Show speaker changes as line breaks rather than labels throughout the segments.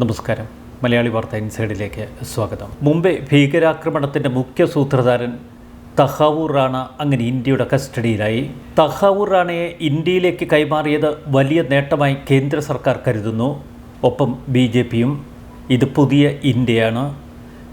നമസ്കാരം. മലയാളി വാർത്ത ഇൻസൈഡിലേക്ക് സ്വാഗതം. മുംബൈ ഭീകരാക്രമണത്തിന്റെ മുഖ്യ സൂത്രധാരൻ തഹാവൂർ റാണ അങ്ങനെ ഇന്ത്യയുടെ കസ്റ്റഡിയിലായി. തഹാവൂർ റാണയെ ഇന്ത്യയിലേക്ക് കൈമാറിയത് വലിയ നേട്ടമായി കേന്ദ്ര സർക്കാർ കരുതുന്നു. ഒപ്പം ബി ജെ പിയും ഇത് പുതിയ ഇന്ത്യയാണ്.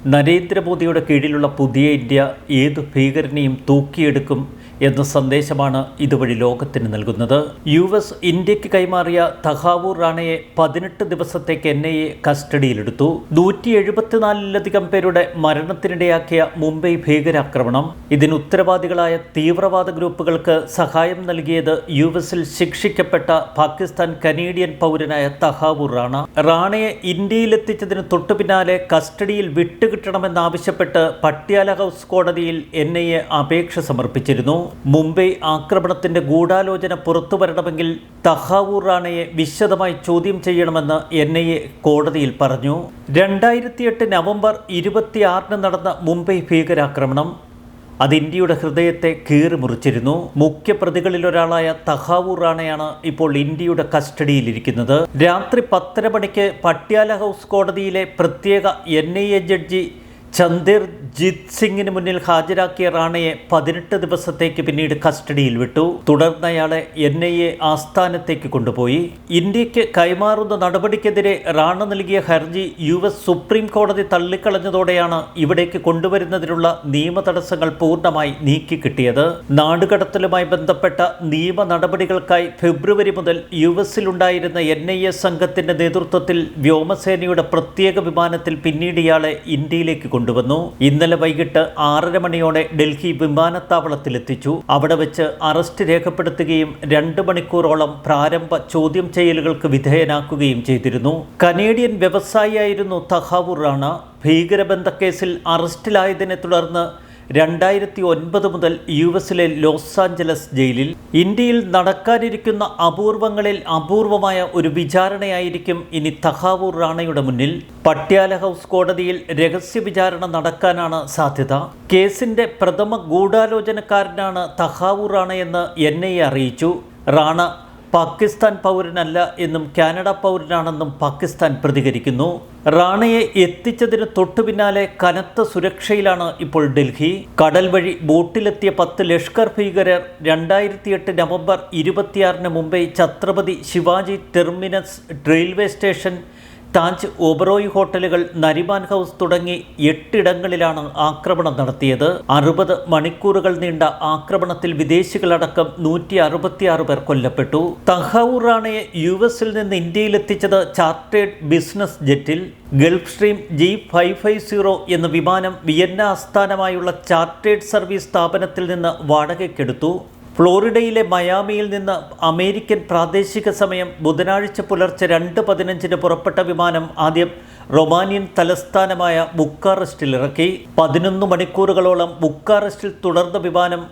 നരേന്ദ്രമോദിയുടെ കീഴിലുള്ള പുതിയ ഇന്ത്യ ഏത് ഭീകരനെയും തൂക്കിയെടുക്കും എന്ന സന്ദേശമാണ് ഇതുവഴി ലോകത്തിന് നൽകുന്നത്. യു എസ് ഇന്ത്യയ്ക്ക് കൈമാറിയ തഹാവൂർ റാണയെ പതിനെട്ട് ദിവസത്തേക്ക് എൻ ഐ എ കസ്റ്റഡിയിലെടുത്തു. നൂറ്റി എഴുപത്തിനാലിലധികം പേരുടെ മരണത്തിനിടയാക്കിയ മുംബൈ ഭീകരാക്രമണം. ഇതിന് ഉത്തരവാദികളായ തീവ്രവാദ ഗ്രൂപ്പുകൾക്ക് സഹായം നൽകിയത് യു എസിൽ ശിക്ഷിക്കപ്പെട്ട പാകിസ്ഥാൻ കനേഡിയൻ പൗരനായ തഹാവൂർ റാണ. റാണയെ ഇന്ത്യയിലെത്തിച്ചതിന് തൊട്ടു പിന്നാലെ കസ്റ്റഡിയിൽ വിട്ടുകിട്ടണമെന്നാവശ്യപ്പെട്ട് പട്യാല ഹൗസ് കോടതിയിൽ എൻ ഐ എ അപേക്ഷ സമർപ്പിച്ചിരുന്നു. മുംബൈ ആക്രമണത്തിന്റെ ഗൂഢാലോചന പുറത്തു വരണമെങ്കിൽ തഹാവൂർ റാണയെ വിശദമായി ചോദ്യം ചെയ്യണമെന്ന് എൻ ഐ എ കോടതിയിൽ പറഞ്ഞു. രണ്ടായിരത്തിയെട്ട് നവംബർ ഇരുപത്തിയാറിന് നടന്ന മുംബൈ ഭീകരാക്രമണം അത് ഇന്ത്യയുടെ ഹൃദയത്തെ കീറിമുറിച്ചിരുന്നു. മുറിച്ചിരുന്നു മുഖ്യ പ്രതികളിലൊരാളായ തഹാവൂർ റാണയാണ് ഇപ്പോൾ ഇന്ത്യയുടെ കസ്റ്റഡിയിലിരിക്കുന്നത്. രാത്രി പത്തര മണിക്ക് പട്യാല ഹൗസ് കോടതിയിലെ പ്രത്യേക എൻ ഐ എ ജഡ്ജി ചന്ദേർ ജിത് സിംഗിന് മുന്നിൽ ഹാജരാക്കിയ റാണയെ പതിനെട്ട് ദിവസത്തേക്ക് പിന്നീട് കസ്റ്റഡിയിൽ വിട്ടു. തുടർന്ന് അയാളെ എൻ ഐ എ ആസ്ഥാനത്തേക്ക് കൊണ്ടുപോയി. ഇന്ത്യയ്ക്ക് കൈമാറുന്ന നടപടിക്കെതിരെ റാണ നൽകിയ ഹർജി യു എസ് സുപ്രീം കോടതി തള്ളിക്കളഞ്ഞതോടെയാണ് ഇവിടേക്ക് കൊണ്ടുവരുന്നതിനുള്ള നിയമ തടസ്സങ്ങൾ പൂർണമായി നീക്കിക്കിട്ടിയത് നാടുകടത്തലുമായി ബന്ധപ്പെട്ട നിയമ നടപടികൾക്കായി ഫെബ്രുവരി മുതൽ യു എസിലുണ്ടായിരുന്ന എൻ ഐ എ സംഘത്തിന്റെ നേതൃത്വത്തിൽ വ്യോമസേനയുടെ പ്രത്യേക വിമാനത്തിൽ പിന്നീട് ഇയാളെ ഇന്ത്യയിലേക്ക് കൊണ്ടുവന്നു. ഇന്നലെ വൈകിട്ട് ആറര മണിയോടെ ഡൽഹി വിമാനത്താവളത്തിലെത്തിച്ചു. അവിടെ വെച്ച് അറസ്റ്റ് രേഖപ്പെടുത്തുകയും രണ്ട് മണിക്കൂറോളം പ്രാരംഭ ചോദ്യം ചെയ്യലുകൾക്ക് വിധേയനാക്കുകയും ചെയ്തിരുന്നു. കനേഡിയൻ വ്യവസായിയായിരുന്നു തഹാവൂർ റാണ. ഭീകരബന്ധക്കേസിൽ അറസ്റ്റിലായതിനെ തുടർന്ന് രണ്ടായിരത്തി ഒൻപത് മുതൽ യു എസിലെ ലോസ് ആഞ്ചലസ് ജയിലിൽ ഇന്ത്യയിൽ നടക്കാനിരിക്കുന്ന അപൂർവങ്ങളിൽ അപൂർവമായ ഒരു വിചാരണയായിരിക്കും ഇനി തഹാവൂർ റാണയുടെ മുന്നിൽ. പട്യാല ഹൗസ് കോടതിയിൽ രഹസ്യ വിചാരണ നടക്കാനാണ് സാധ്യത. കേസിന്റെ പ്രഥമ ഗൂഢാലോചനക്കാരനാണ് തഹാവൂർ റാണയെന്ന് എൻ ഐ അറിയിച്ചു. റാണ പാകിസ്ഥാൻ പൗരനല്ല എന്നും കാനഡ പൗരനാണെന്നും പാകിസ്ഥാൻ പ്രതികരിക്കുന്നു. റാണയെ എത്തിച്ചതിന് തൊട്ടു പിന്നാലെ കനത്ത സുരക്ഷയിലാണ് ഇപ്പോൾ ഡൽഹി. കടൽ വഴി ബോട്ടിലെത്തിയ പത്ത് ലഷ്കർ ഭീകരർ രണ്ടായിരത്തി എട്ട് നവംബർ ഇരുപത്തിയാറിന് Mumbai Chhatrapati Shivaji terminus railway station Taj Oberoi ഹോട്ടലുകൾ നരിമാൻ ഹൗസ് തുടങ്ങി എട്ടിടങ്ങളിലാണ് ആക്രമണം നടത്തിയത്. അറുപത് മണിക്കൂറുകൾ നീണ്ട ആക്രമണത്തിൽ വിദേശികളടക്കം നൂറ്റി അറുപത്തിയാറ് പേർ കൊല്ലപ്പെട്ടു. തഹൌറാണെ യു എസിൽ നിന്ന് ഇന്ത്യയിലെത്തിച്ചത് chartered business ജെറ്റിൽ. Gulfstream G five five zero എന്ന വിമാനം വിയന്ന ആസ്ഥാനമായുള്ള ചാർട്ടേഡ് സർവീസ് സ്ഥാപനത്തിൽ നിന്ന് വാടകയ്ക്കെടുത്തു. ഫ്ലോറിഡയിലെ മയാമിയിൽ നിന്ന് അമേരിക്കൻ പ്രാദേശിക സമയം ബുധനാഴ്ച പുലർച്ചെ രണ്ട് പതിനഞ്ചിന് പുറപ്പെട്ട വിമാനം ആദ്യം റൊമാനിയൻ തലസ്ഥാനമായ ബുക്കാറസ്റ്റിൽ ഇറക്കി. പതിനൊന്ന് മണിക്കൂറുകളോളം ബുക്കാറസ്റ്റിൽ തുടർന്ന വിമാനം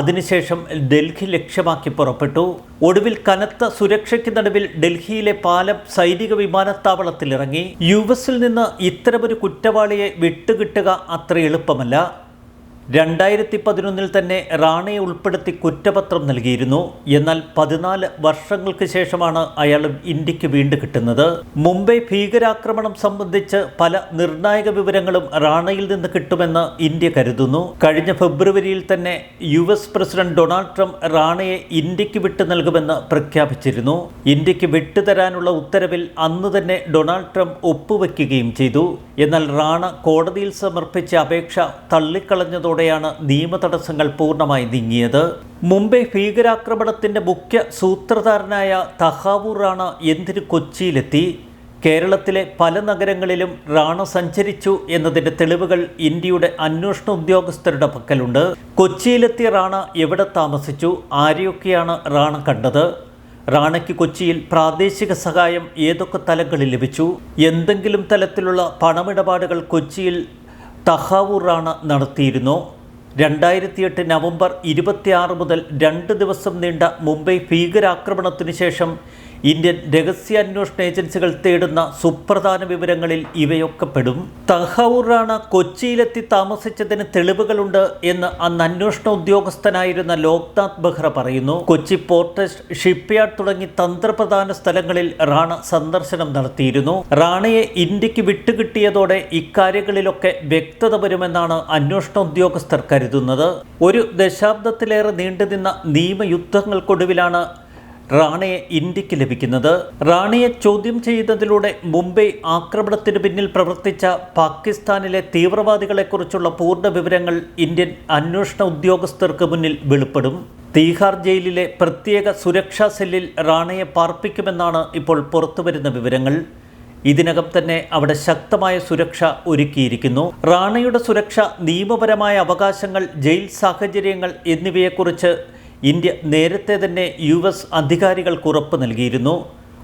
അതിനുശേഷം ഡൽഹി ലക്ഷ്യമാക്കി പുറപ്പെട്ടു. ഒടുവിൽ കനത്ത സുരക്ഷയ്ക്ക് നടുവിൽ ഡൽഹിയിലെ പാലം സൈനിക വിമാനത്താവളത്തിൽ ഇറങ്ങി. യു എസിൽ നിന്ന് ഇത്തരമൊരു കുറ്റവാളിയെ വിട്ടുകിട്ടുക അത്ര എളുപ്പമല്ല. രണ്ടായിരത്തി പതിനൊന്നിൽ തന്നെ റാണയെ ഉൾപ്പെടുത്തി കുറ്റപത്രം നൽകിയിരുന്നു. എന്നാൽ പതിനാല് വർഷങ്ങൾക്ക് ശേഷമാണ് അയാൾ ഇന്ത്യയ്ക്ക് വീണ്ടും കിട്ടുന്നത്. മുംബൈ ഭീകരാക്രമണം സംബന്ധിച്ച് പല നിർണായക വിവരങ്ങളും റാണയിൽ നിന്ന് കിട്ടുമെന്ന് ഇന്ത്യ കരുതുന്നു. കഴിഞ്ഞ ഫെബ്രുവരിയിൽ തന്നെ U S president Donald Trump റാണയെ ഇന്ത്യയ്ക്ക് വിട്ടു നൽകുമെന്ന് പ്രഖ്യാപിച്ചിരുന്നു. ഇന്ത്യയ്ക്ക് വിട്ടുതരാനുള്ള ഉത്തരവിൽ അന്ന് തന്നെ ഡൊണാൾഡ് ട്രംപ് ഒപ്പുവെക്കുകയും ചെയ്തു. എന്നാൽ റാണ കോടതിയിൽ സമർപ്പിച്ച അപേക്ഷ തള്ളിക്കളഞ്ഞതോടെയാണ് നിയമ തടസ്സങ്ങൾ പൂർണമായി നീങ്ങിയത്. മുംബൈ ഭീകരാക്രമണത്തിന്റെ മുഖ്യ സൂത്രധാരനായ തഹാവൂർ റാണ എന്തിന് കൊച്ചിയിലെത്തി? കേരളത്തിലെ പല നഗരങ്ങളിലും റാണ സഞ്ചരിച്ചു എന്നതിന്റെ തെളിവുകൾ ഇന്ത്യയുടെ അന്വേഷണ ഉദ്യോഗസ്ഥരുടെ പക്കലുണ്ട്. കൊച്ചിയിലെത്തിയ റാണ എവിടെ താമസിച്ചു? ആരെയൊക്കെയാണ് റാണ കണ്ടത്? റാണയ്ക്ക് കൊച്ചിയിൽ പ്രാദേശിക സഹായം ഏതൊക്കെ തലങ്ങളിൽ ലഭിച്ചു? എന്തെങ്കിലും തലത്തിലുള്ള പണമിടപാടുകൾ കൊച്ചിയിൽ നടത്തിയിരുന്നു നടത്തിയിരുന്നോ. രണ്ടായിരത്തി എട്ട് നവംബർ ഇരുപത്തിയാറ് മുതൽ രണ്ട് ദിവസം നീണ്ട മുംബൈ ഭീകരാക്രമണത്തിനു ശേഷം ഇന്ത്യൻ രഹസ്യാന്വേഷണ ഏജൻസികൾ തേടുന്ന സുപ്രധാന വിവരങ്ങളിൽ ഇവയൊക്കെ പെടും. തഹൌറാണ് റാണ കൊച്ചിയിലെത്തി താമസിച്ചതിന് തെളിവുകളുണ്ട് എന്ന് അന്ന് അന്വേഷണ ഉദ്യോഗസ്ഥനായിരുന്ന ലോക്നാഥ് ബെഹ്റ പറയുന്നു. കൊച്ചി പോർട്ട് ഷിപ്പ്യാർഡ് തുടങ്ങി തന്ത്രപ്രധാന സ്ഥലങ്ങളിൽ റാണ സന്ദർശനം നടത്തിയിരുന്നു. റാണയെ ഇന്ത്യയ്ക്ക് വിട്ടുകിട്ടിയതോടെ ഇക്കാര്യങ്ങളിലൊക്കെ വ്യക്തത വരുമെന്നാണ് അന്വേഷണ ഉദ്യോഗസ്ഥർ കരുതുന്നത്. ഒരു ദശാബ്ദത്തിലേറെ നീണ്ടുനിന്ന നിയമയുദ്ധങ്ങൾക്കൊടുവിലാണ് റാണയെ ഇന്ത്യയ്ക്ക് ലഭിക്കുന്നത്. റാണയെ ചോദ്യം ചെയ്യുന്നതിലൂടെ മുംബൈ ആക്രമണത്തിന് പിന്നിൽ പ്രവർത്തിച്ച പാകിസ്ഥാനിലെ തീവ്രവാദികളെക്കുറിച്ചുള്ള പൂർണ വിവരങ്ങൾ ഇന്ത്യൻ അന്വേഷണ ഉദ്യോഗസ്ഥർക്ക് മുന്നിൽ വെളിപ്പെടും. തീഹാർ ജയിലിലെ പ്രത്യേക സുരക്ഷാ സെല്ലിൽ റാണയെ പാർപ്പിക്കുമെന്നാണ് ഇപ്പോൾ പുറത്തുവരുന്ന വിവരങ്ങൾ. ഇതിനകം തന്നെ അവിടെ ശക്തമായ സുരക്ഷ ഒരുക്കിയിരിക്കുന്നു. റാണയുടെ സുരക്ഷ നിയമപരമായ അവകാശങ്ങൾ ജയിൽ സാഹചര്യങ്ങൾ എന്നിവയെക്കുറിച്ച് ഇന്ത്യ നേരത്തെ തന്നെ യു എസ് അധികാരികൾക്ക് ഉറപ്പ് നൽകിയിരുന്നു.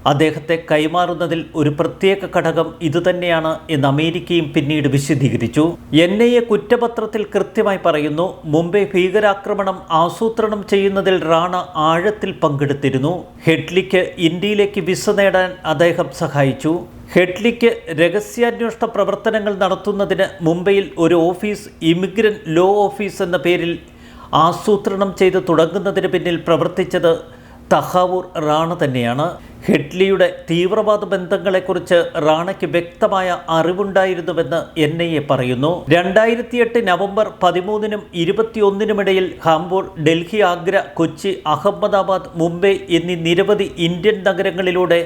അദ്ദേഹത്തെ കൈമാറുന്നതിൽ ഒരു പ്രത്യേക ഘടകം ഇതുതന്നെയാണ് എന്ന് അമേരിക്കയും പിന്നീട് വിശദീകരിച്ചു. എൻ ഐ എ കുറ്റപത്രത്തിൽ കൃത്യമായി പറയുന്നു മുംബൈ ഭീകരാക്രമണം ആസൂത്രണം ചെയ്യുന്നതിൽ റാണ ആഴത്തിൽ പങ്കെടുത്തിരുന്നു. ഹെഡ്ലിക്ക് ഇന്ത്യയിലേക്ക് വിസ നേടാൻ അദ്ദേഹം സഹായിച്ചു. ഹെഡ്ലിക്ക് രഹസ്യാന്വേഷണ പ്രവർത്തനങ്ങൾ നടത്തുന്നതിന് മുംബൈയിൽ ഒരു ഓഫീസ് ഇമിഗ്രന്റ് ലോ ഓഫീസ് എന്ന പേരിൽ ആസൂത്രണം ചെയ്ത് തുടങ്ങുന്നതിന് പിന്നിൽ പ്രവർത്തിച്ചത് തഹാവൂർ റാണ തന്നെയാണ്. ഹെഡ്ലിയുടെ തീവ്രവാദ ബന്ധങ്ങളെക്കുറിച്ച് റാണയ്ക്ക് വ്യക്തമായ അറിവുണ്ടായിരുന്നുവെന്ന് എൻ ഐ എ പറയുന്നു. രണ്ടായിരത്തി എട്ട് നവംബർ പതിമൂന്നിനും ഇരുപത്തിയൊന്നിനുമിടയിൽ ഹാംബൂർ ഡൽഹി ആഗ്ര കൊച്ചി അഹമ്മദാബാദ് മുംബൈ എന്നീ നിരവധി ഇന്ത്യൻ നഗരങ്ങളിലൂടെ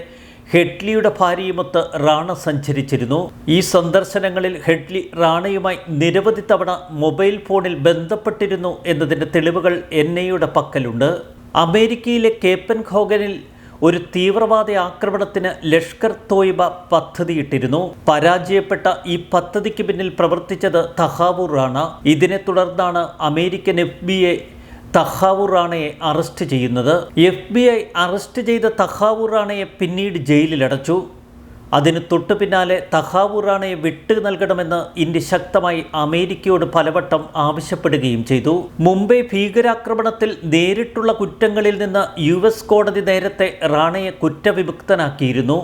ഹെഡ്ലിയുടെ ഭാര്യയുമൊത്ത് റാണ സഞ്ചരിച്ചിരുന്നു. ഈ സന്ദർശനങ്ങളിൽ ഹെഡ്ലി റാണയുമായി നിരവധി തവണ മൊബൈൽ ഫോണിൽ ബന്ധപ്പെട്ടിരുന്നു എന്നതിന്റെ തെളിവുകൾ എൻ ഐയുടെ പക്കലുണ്ട്. അമേരിക്കയിലെ കേപ്പൻ ഖോഗനിൽ ഒരു തീവ്രവാദ ആക്രമണത്തിന് ലഷ്കർ തോയിബ പദ്ധതിയിട്ടിരുന്നു. പരാജയപ്പെട്ട ഈ പദ്ധതിക്ക് പിന്നിൽ പ്രവർത്തിച്ചത് റാണ. ഇതിനെ തുടർന്നാണ് American F B A Tahawwur റാണയെ arrest ചെയ്യുന്നത്. എഫ് ബി ഐ അറസ്റ്റ് ചെയ്ത തഹാവുറാണയെ പിന്നീട് ജയിലിലടച്ചു. അതിന് തൊട്ടു പിന്നാലെ തഹാവുറാണയെ വിട്ടു നൽകണമെന്ന് ഇന്ത്യ ശക്തമായി അമേരിക്കയോട് പലവട്ടം ആവശ്യപ്പെടുകയും ചെയ്തു. മുംബൈ ഭീകരാക്രമണത്തിൽ നേരിട്ടുള്ള കുറ്റങ്ങളിൽ നിന്ന് യു എസ് കോടതി നേരത്തെ റാണയെ കുറ്റവിമുക്തനാക്കിയിരുന്നു.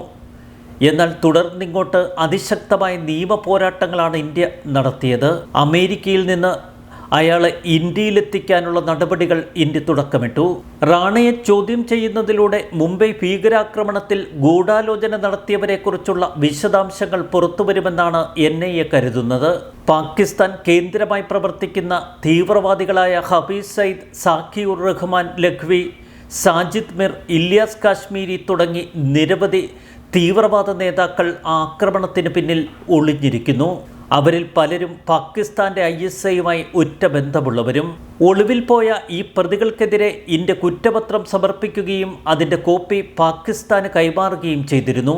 എന്നാൽ തുടർന്നിങ്ങോട്ട് അതിശക്തമായ നിയമ പോരാട്ടങ്ങളാണ് ഇന്ത്യ നടത്തിയത്. അമേരിക്കയിൽ നിന്ന് അയാളെ ഇന്ത്യയിലെത്തിക്കാനുള്ള നടപടികൾ ഇന്ത്യ തുടക്കമിട്ടു. റാണയെ ചോദ്യം ചെയ്യുന്നതിലൂടെ മുംബൈ ഭീകരാക്രമണത്തിൽ ഗൂഢാലോചന നടത്തിയവരെക്കുറിച്ചുള്ള വിശദാംശങ്ങൾ പുറത്തുവരുമെന്നാണ് എൻ ഐ എ കരുതുന്നത്. പാകിസ്ഥാൻ കേന്ദ്രമായി പ്രവർത്തിക്കുന്ന തീവ്രവാദികളായ ഹബീസ് സയ്യിദ് സാഖിയുർ റഹ്മാൻ ലഖ്വി സാജിദ് മിർ ഇല്യാസ് കാശ്മീരി തുടങ്ങി നിരവധി തീവ്രവാദ നേതാക്കൾ ആക്രമണത്തിന് പിന്നിൽ ഒളിഞ്ഞിരിക്കുന്നു. അവരിൽ പലരും പാകിസ്ഥാന്റെ ഐ എസ് ഐയുമായി ഉറ്റ ബന്ധമുള്ളവരും ഒളിവിൽ പോയ ഈ പ്രതികൾക്കെതിരെ ഇന്ത്യ കുറ്റപത്രം സമർപ്പിക്കുകയും അതിന്റെ കോപ്പി പാകിസ്ഥാന് കൈമാറുകയും ചെയ്തിരുന്നു.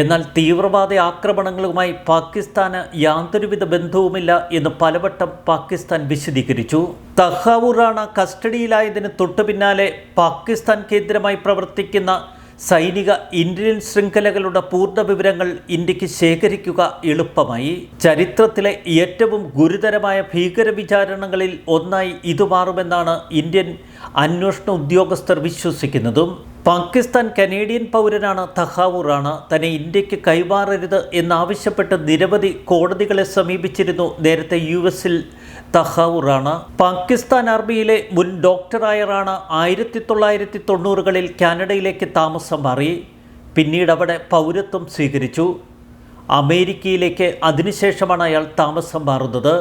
എന്നാൽ തീവ്രവാദ ആക്രമണങ്ങളുമായി പാകിസ്ഥാന് യാതൊരുവിധ ബന്ധവുമില്ല എന്ന് പലവട്ടം പാകിസ്ഥാൻ വിശദീകരിച്ചു. തഹാവൂർ റാണ കസ്റ്റഡിയിലായതിന് തൊട്ടു പിന്നാലെ പാകിസ്ഥാൻ കേന്ദ്രമായി പ്രവർത്തിക്കുന്ന സൈനിക ഇന്ത്യൻ ശൃംഖലകളുടെ പൂർണ വിവരങ്ങൾ ഇന്ത്യയ്ക്ക് ശേഖരിക്കുക എളുപ്പമായി. ചരിത്രത്തിലെ ഏറ്റവും ഗുരുതരമായ ഭീകര വിചാരണകളിൽ ഒന്നായി ഇത് മാറുമെന്നാണ് ഇന്ത്യൻ അന്വേഷണ ഉദ്യോഗസ്ഥർ വിശ്വസിക്കുന്നതും. പാകിസ്ഥാൻ കനേഡിയൻ പൗരനാണ് തഹാവൂറാണ്. റാണ തന്നെ ഇന്ത്യയ്ക്ക് കൈമാറരുത് എന്നാവശ്യപ്പെട്ട് നിരവധി കോടതികളെ സമീപിച്ചിരുന്നു നേരത്തെ യു എസിൽ തഹാവൂർ പാകിസ്ഥാൻ ആർമിയിലെ മുൻ ഡോക്ടറായ റാണ ആയിരത്തി തൊള്ളായിരത്തി തൊണ്ണൂറുകളിൽ കാനഡയിലേക്ക് താമസം മാറി പിന്നീട് അവിടെ പൗരത്വം സ്വീകരിച്ചു. അമേരിക്കയിലേക്ക് അതിനുശേഷമാണ് അയാൾ താമസം മാറുന്നത്.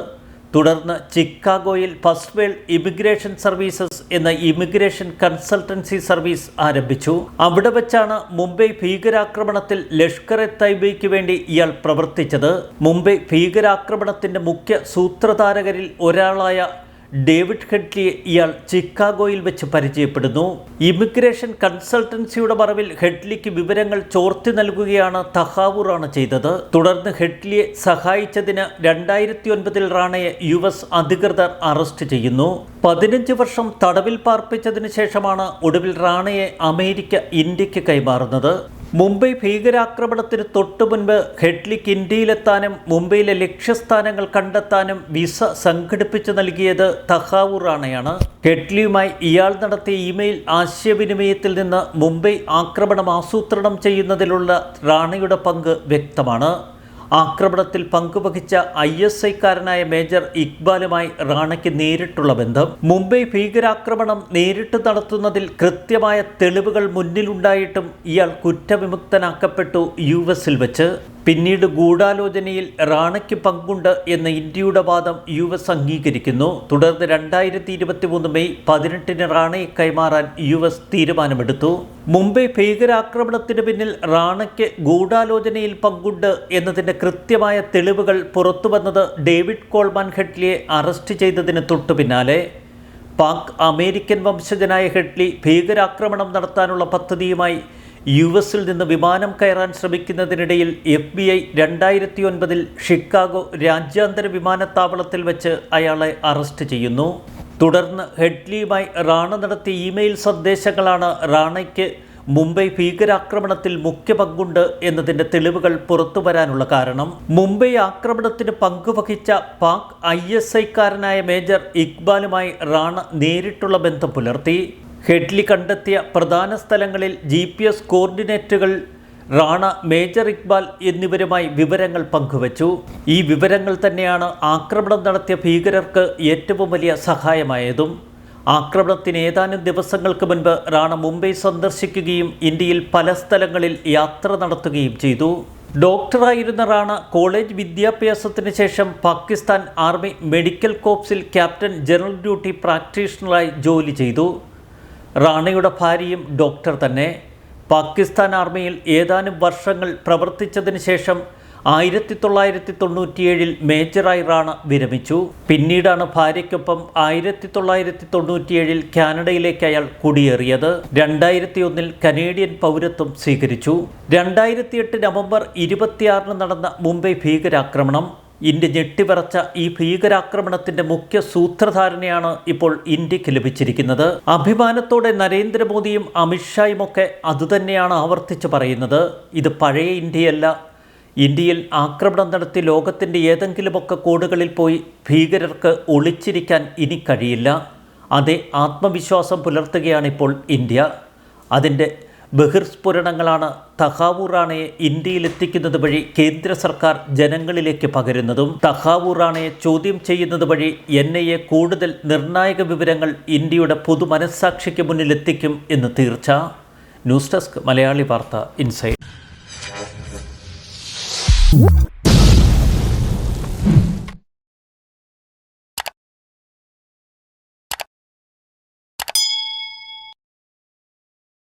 തുടർന്ന് ചിക്കാഗോയിൽ ഫസ്റ്റ് വേൾഡ് ഇമിഗ്രേഷൻ സർവീസസ് എന്ന ഇമിഗ്രേഷൻ കൺസൾട്ടൻസി സർവീസ് ആരംഭിച്ചു. അവിടെ വെച്ചാണ് മുംബൈ ഭീകരാക്രമണത്തിൽ ലഷ്കർ എ തൈബയ്ക്ക് വേണ്ടി ഇയാൾ പ്രവർത്തിച്ചത്. മുംബൈ ഭീകരാക്രമണത്തിന്റെ മുഖ്യ സൂത്രധാരകരിൽ ഒരാളായ ഡേവിഡ് ഹെഡ്ലിയെ ഇയാൾ ചിക്കാഗോയിൽ വെച്ച് പരിചയപ്പെടുന്നു. ഇമിഗ്രേഷൻ കൺസൾട്ടൻസിയുടെ മറവിൽ ഹെഡ്ലിക്ക് വിവരങ്ങൾ ചോർത്തി നൽകുകയാണ് തഹാവൂറാണ് ചെയ്തത്. തുടർന്ന് ഹെഡ്ലിയെ സഹായിച്ചതിന് രണ്ടായിരത്തി ഒൻപതിൽ റാണയെ യു എസ് അധികൃതർ അറസ്റ്റ് ചെയ്യുന്നു. പതിനഞ്ച് വർഷം തടവിൽ പാർപ്പിച്ചതിനു ശേഷമാണ് ഒടുവിൽ റാണയെ അമേരിക്ക ഇന്ത്യയ്ക്ക് കൈമാറുന്നത്. മുംബൈ ഭീകരാക്രമണത്തിന് തൊട്ടു മുൻപ് ഹെഡ്ലിക്ക് ഇന്ത്യയിലെത്താനും മുംബൈയിലെ ലക്ഷ്യസ്ഥാനങ്ങൾ കണ്ടെത്താനും വിസ സംഘടിപ്പിച്ചു നൽകിയത് തഹാവൂർ റാണയാണ് ഹെഡ്ലിയുമായി ഇയാൾ നടത്തിയ ഇമെയിൽ ആശയവിനിമയത്തിൽ നിന്ന് മുംബൈ ആക്രമണം ആസൂത്രണം ചെയ്യുന്നതിലുള്ള റാണയുടെ പങ്ക് വ്യക്തമാണ്. ആക്രമണത്തിൽ പങ്കുവഹിച്ച ഐ എസ് ഐക്കാരനായ മേജർ ഇക്ബാലുമായി റാണയ്ക്ക് നേരിട്ടുള്ള ബന്ധം. മുംബൈ ഭീകരാക്രമണം നേരിട്ട് നടത്തുന്നതിൽ കൃത്യമായ തെളിവുകൾ മുന്നിലുണ്ടായിട്ടും ഇയാൾ കുറ്റവിമുക്തനാക്കപ്പെട്ടു യു എസിൽ വെച്ച്. പിന്നീട് ഗൂഢാലോചനയിൽ റാണയ്ക്ക് പങ്കുണ്ട് എന്ന ഇന്ത്യയുടെ വാദം യു എസ് അംഗീകരിക്കുന്നു. തുടർന്ന് രണ്ടായിരത്തി ഇരുപത്തി മൂന്ന് മെയ് പതിനെട്ടിന് റാണയെ കൈമാറാൻ യു എസ് തീരുമാനമെടുത്തു. മുംബൈ ഭീകരാക്രമണത്തിന് പിന്നിൽ റാണയ്ക്ക് ഗൂഢാലോചനയിൽ പങ്കുണ്ട് എന്നതിന്റെ കൃത്യമായ തെളിവുകൾ പുറത്തുവന്നത് ഡേവിഡ് കോൾമാൻ ഹെഡ്ലിയെ അറസ്റ്റ് ചെയ്തതിന് തൊട്ടു പിന്നാലെ. പാക് അമേരിക്കൻ വംശജനായ ഹെഡ്ലി ഭീകരാക്രമണം നടത്താനുള്ള പദ്ധതിയുമായി യു എസിൽ നിന്ന് വിമാനം കയറാൻ ശ്രമിക്കുന്നതിനിടയിൽ എഫ് ബി ഐ രണ്ടായിരത്തി ഒൻപതിൽ ഷിക്കാഗോ രാജ്യാന്തര വിമാനത്താവളത്തിൽ വെച്ച് അയാളെ അറസ്റ്റ് ചെയ്യുന്നു. തുടർന്ന് ഹെഡ്ലിയുമായി റാണ നടത്തിയ ഇമെയിൽ സന്ദേശങ്ങളാണ് റാണയ്ക്ക് മുംബൈ ഭീകരാക്രമണത്തിൽ മുഖ്യ പങ്കുണ്ട് എന്നതിന്റെ തെളിവുകൾ പുറത്തു വരാനുള്ള കാരണം. മുംബൈ ആക്രമണത്തിന് പങ്കുവഹിച്ച പാക് ഐ എസ് ഐക്കാരനായ മേജർ ഇക്ബാലുമായി റാണ നേരിട്ടുള്ള ബന്ധം പുലർത്തി. ഹെഡ്ലി കണ്ടെത്തിയ പ്രധാന സ്ഥലങ്ങളിൽ ജി പി എസ് കോർഡിനേറ്റുകൾ റാണ മേജർ ഇക്ബാൽ എന്നിവരുമായി വിവരങ്ങൾ പങ്കുവച്ചു. ഈ വിവരങ്ങൾ തന്നെയാണ് ആക്രമണം നടത്തിയ ഭീകരർക്ക് ഏറ്റവും വലിയ സഹായമായതും. ആക്രമണത്തിന് ഏതാനും ദിവസങ്ങൾക്ക് മുൻപ് റാണ മുംബൈ സന്ദർശിക്കുകയും ഇന്ത്യയിൽ പല സ്ഥലങ്ങളിൽ യാത്ര നടത്തുകയും ചെയ്തു. ഡോക്ടറായിരുന്ന റാണ കോളേജ് വിദ്യാഭ്യാസത്തിന് ശേഷം പാകിസ്ഥാൻ ആർമി മെഡിക്കൽ കോപ്സിൽ ക്യാപ്റ്റൻ ജനറൽ ഡ്യൂട്ടി പ്രാക്ടീഷണറായി ജോലി ചെയ്തു. റാണയുടെ ഭാര്യയും ഡോക്ടർ തന്നെ. പാകിസ്ഥാൻ ആർമിയിൽ ഏതാനും വർഷങ്ങൾ പ്രവർത്തിച്ചതിന് ശേഷം ആയിരത്തി തൊള്ളായിരത്തി തൊണ്ണൂറ്റിയേഴിൽ മേജറായി റാണ വിരമിച്ചു. പിന്നീടാണ് ഭാര്യയ്ക്കൊപ്പം ആയിരത്തി തൊള്ളായിരത്തി തൊണ്ണൂറ്റിയേഴിൽ കാനഡയിലേക്ക് അയാൾ കുടിയേറിയത്. രണ്ടായിരത്തി ഒന്നിൽ കനേഡിയൻ പൗരത്വം സ്വീകരിച്ചു. രണ്ടായിരത്തി എട്ട് നവംബർ ഇരുപത്തിയാറിന് നടന്ന മുംബൈ ഭീകരാക്രമണം ഇന്ത്യ ഞെട്ടിപറച്ച ഈ ഭീകരാക്രമണത്തിന്റെ മുഖ്യ സൂത്രധാരണയാണ് ഇപ്പോൾ ഇന്ത്യയ്ക്ക് ലഭിച്ചിരിക്കുന്നത്. അഭിമാനത്തോടെ നരേന്ദ്രമോദിയും അമിത്ഷായും ഒക്കെ അതുതന്നെയാണ് ആവർത്തിച്ച് പറയുന്നത്. ഇത് പഴയ ഇന്ത്യയല്ല. ഇന്ത്യയിൽ ആക്രമണം നടത്തി ലോകത്തിന്റെ ഏതെങ്കിലുമൊക്കെ കോടുകളിൽ പോയി ഭീകരർക്ക് ഒളിച്ചിരിക്കാൻ ഇനി കഴിയില്ല. അതേ ആത്മവിശ്വാസം പുലർത്തുകയാണിപ്പോൾ ഇന്ത്യ. അതിന്റെ ബഹിർസ്ഫുരണങ്ങളാണ് തഹാവൂർ റാണയെ ഇന്ത്യയിലെത്തിക്കുന്നത് വഴി കേന്ദ്ര സർക്കാർ ജനങ്ങളിലേക്ക് പകരുന്നതും തഹാവൂർ റാണയെ ചോദ്യം ചെയ്യുന്നത് വഴി എൻ ഐ കൂടുതൽ നിർണായക വിവരങ്ങൾ ഇന്ത്യയുടെ പൊതുമനസ്സാക്ഷിക്ക് മുന്നിലെത്തിക്കും എന്ന് തീർച്ച. ന്യൂസ് ഡെസ്ക് മലയാളി വാർത്ത ഇൻസൈറ്റ്